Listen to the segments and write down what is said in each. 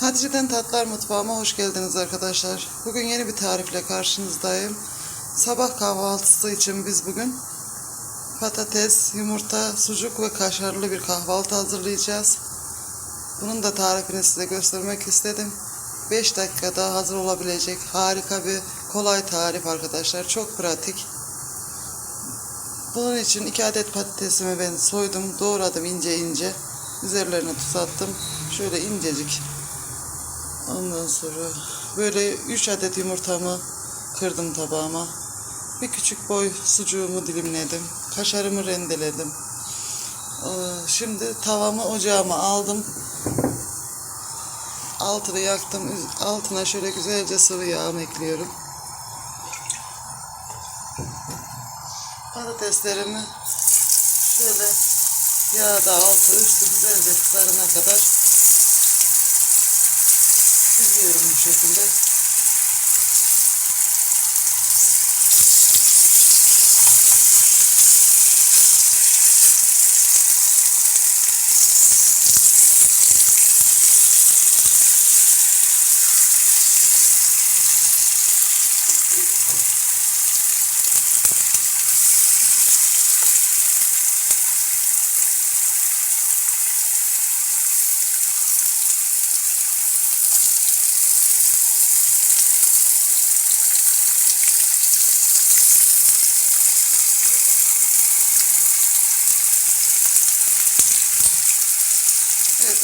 Hatice'den Tatlar Mutfağıma hoş geldiniz arkadaşlar. Bugün yeni bir tarifle karşınızdayım. Sabah kahvaltısı için biz bugün patates, yumurta, sucuk ve kaşarlı bir kahvaltı hazırlayacağız. Bunun da tarifini size göstermek istedim. 5 dakikada hazır olabilecek harika bir kolay tarif arkadaşlar. Çok pratik. Bunun için 2 adet patatesimi ben soydum, doğradım ince ince. Üzerlerine tuz attım. Şöyle incecik Ondan sonra böyle 3 adet yumurtamı kırdım tabağıma. Bir küçük boy sucuğumu dilimledim. Kaşarımı rendeledim. Ee, Şimdi tavamı ocağıma aldım. Altını yaktım. Altına şöyle güzelce sıvı yağ ekliyorum. Patateslerimi şöyle yağda altı üstü güzelce kızarana kadar Süzüyorum bu şekilde.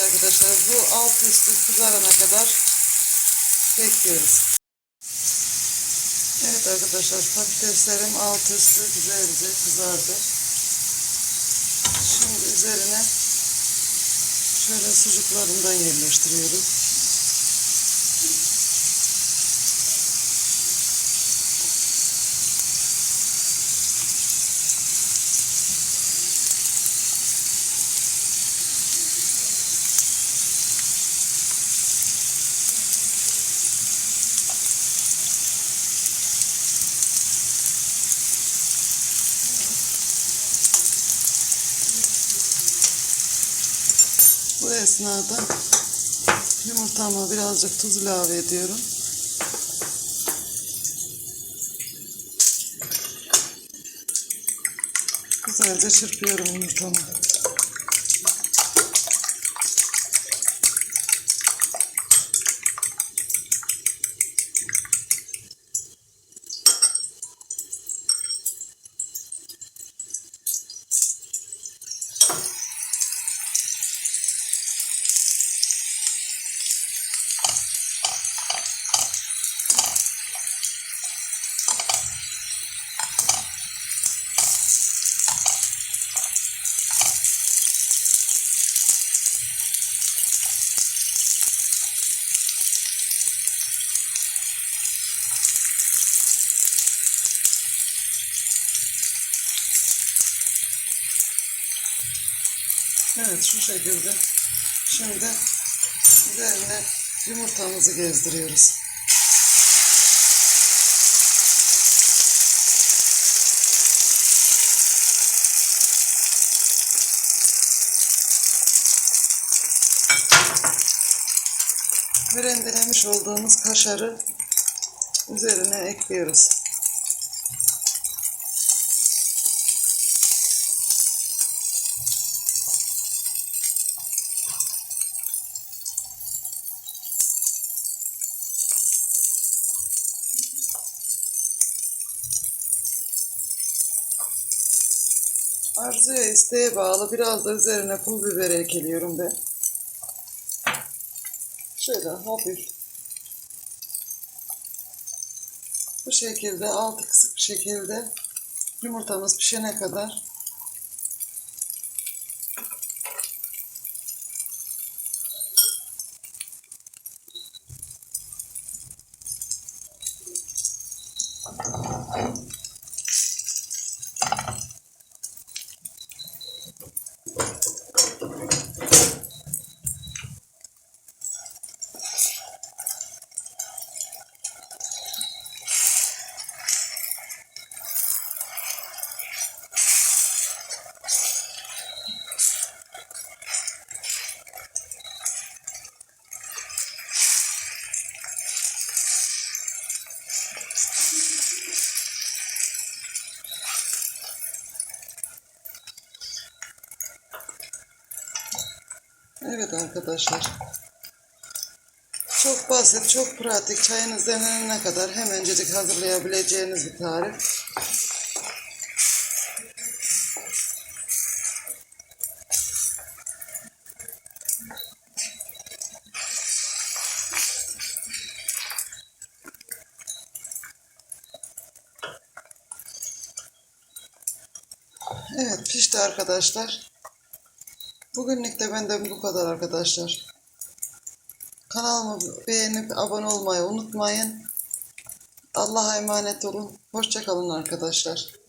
Arkadaşlar bu alt üstü kızarana kadar bekliyoruz. Evet arkadaşlar patateslerim alt üstü güzelce kızardı. Şimdi üzerine şöyle sucuklarından yerleştiriyorum. Bu esnada yumurtama birazcık tuz ilave ediyorum. Güzelce çırpıyorum yumurtamı. Evet şu şekilde. Şimdi üzerine yumurtamızı gezdiriyoruz. Rendelemiş olduğumuz kaşarı üzerine ekliyoruz. Arzuya isteğe bağlı biraz da üzerine pul biber ekliyorum ben. Şöyle hafif. Bu şekilde altı kısık bir şekilde yumurtamız pişene kadar Evet arkadaşlar. Çok basit, çok pratik. Çayınız demlenene kadar hemencecik hazırlayabileceğiniz bir tarif. Evet pişti arkadaşlar. Bugünlük de benden bu kadar arkadaşlar. Kanalımı beğenip abone olmayı unutmayın. Allah'a emanet olun. Hoşçakalın arkadaşlar.